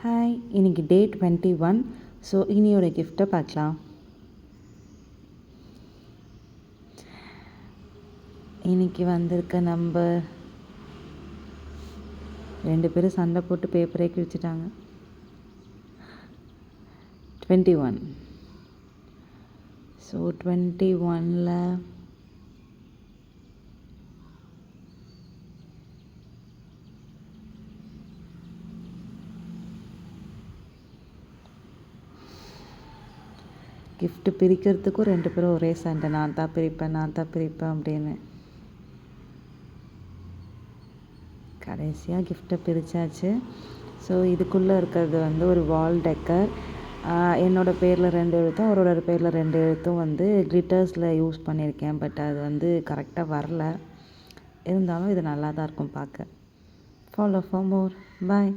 Hi இன்றைக்கி day twenty one so இனியோட கிஃப்ட்டை பார்க்கலாம். இன்றைக்கி வந்திருக்க நம்பர் ரெண்டு பேரும் சண்டை போட்டு பேப்பரே கிழிச்சிட்டாங்க. டுவெண்ட்டி ஒன் ஸோ டுவெண்ட்டி ஒனில் கிஃப்ட்டு பிரிக்கிறதுக்கும் ரெண்டு பேரும் ஒரே சண்டை. நான் தான் பிரிப்பேன் நான் தான் பிரிப்பேன் அப்படின்னு. கடைசியாக கிஃப்ட்டை பிரித்தாச்சு ஸோ இதுக்குள்ளே இருக்கிறது வந்து ஒரு வால் டெக்கர் என்னோடய பேரில் ரெண்டு எழுத்தும் அவரோட பேரில் ரெண்டு எழுத்தும் வந்து கிளிட்டர்ஸில் யூஸ் பண்ணியிருக்கேன். பட் அது வந்து கரெக்டாக வரல. இருந்தாலும் இது நல்லா தான் இருக்கும் பார்க்க. Follow for more bye